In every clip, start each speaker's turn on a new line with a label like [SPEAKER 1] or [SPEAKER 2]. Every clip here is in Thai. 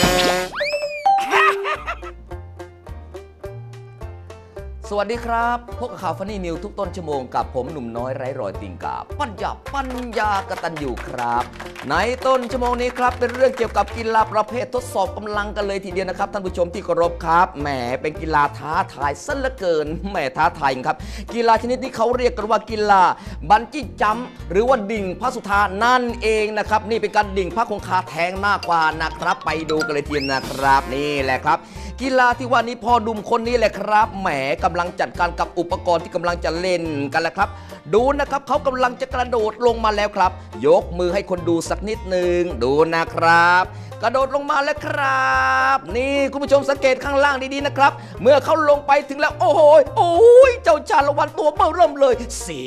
[SPEAKER 1] Yeah. สวัสดีครับ พบกับข่าวฟันนี่นิวทุกต้นชั่วโมงกับผมหนุ่มน้อยไร้รอยติงกา ปัญญาปัญญากตันอยู่ครับ ในต้นชั่วโมงนี้ครับ เป็นเรื่องเกี่ยวกับกีฬาประเภททดสอบกำลังกันเลยทีเดียวนะครับ ท่านผู้ชมที่เคารพครับแหมเป็นกีฬาท้าทายซะเหลือเกินแหมท้าทายครับ กีฬาชนิดนี้เขาเรียกกันว่ากีฬาบันจี้จัมหรือว่าดิ่งพระสุธานั่นเองนะครับนี่เป็นการดิ่งพระคงคาแทงหน้ากว่านะครับ ไปดูกันเลยทีเดียวนะครับนี่แหละครับ กีฬาที่ว่านี้พอดุมคนนี้แหละครับแหมกำลังจัดการกับอุปกรณ์ที่กำลังจะเล่นกันแหล้วครับ ดูนะครับเขากำลังจะกระโดดลงมาแล้วครับ ยกมือให้คนดูสักนิดหนึ่งดูนะครับ กระโดดลงมาแล้วครับ นี่คุณผู้ชมสังเกตข้างล่างดีๆนะครับ เมื่อเขาลงไปถึงแล้ว โอ้โหโอ้ยเจ้าชาละวันตัวเบ้อเริ่มเลย เสี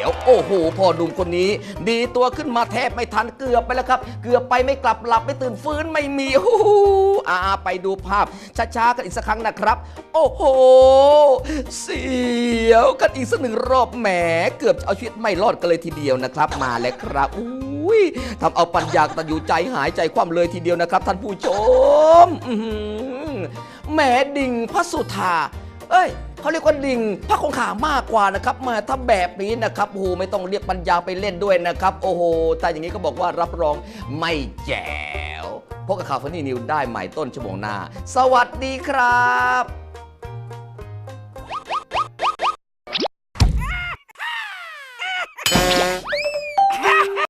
[SPEAKER 1] ยว โอ้โหพอดุมคนนี้ ดีตัวขึ้นมาแทบไม่ทันเกือบไปแล้วครับ เกือบไปไม่กลับหลับไม่ตื่นฟื้นไม่มีโอ้ อาไปดูภาพช้าๆกันอีกสักครั้งนะครับ โอ้โห เสียวกันอีกสักหนึ่งรอบแหมเกือบจะเอาชีวิตไม่รอดกันเลยทีเดียวนะครับ มาแล้วครับอุ้ยทำเอาปัญญาตันอยู่ใจหายใจความเลยทีเดียวนะครับ ท่านผู้ชมแหมดิ่งพระสุธาเอ้ย เขาเรียกว่าดิ่งพระคงขามากกว่านะครับมาถ้าแบบนี้นะครับโอ้โหไม่ต้องเรียกปัญญาไปเล่นด้วยนะครับ โอ้โหแต่อย่างนี้ก็บอกว่ารับรองไม่แจ๋วพบกับข่าวฟันนี่นิวได้ใหม่ต้นชั่วโมงหน้า สวัสดีครับ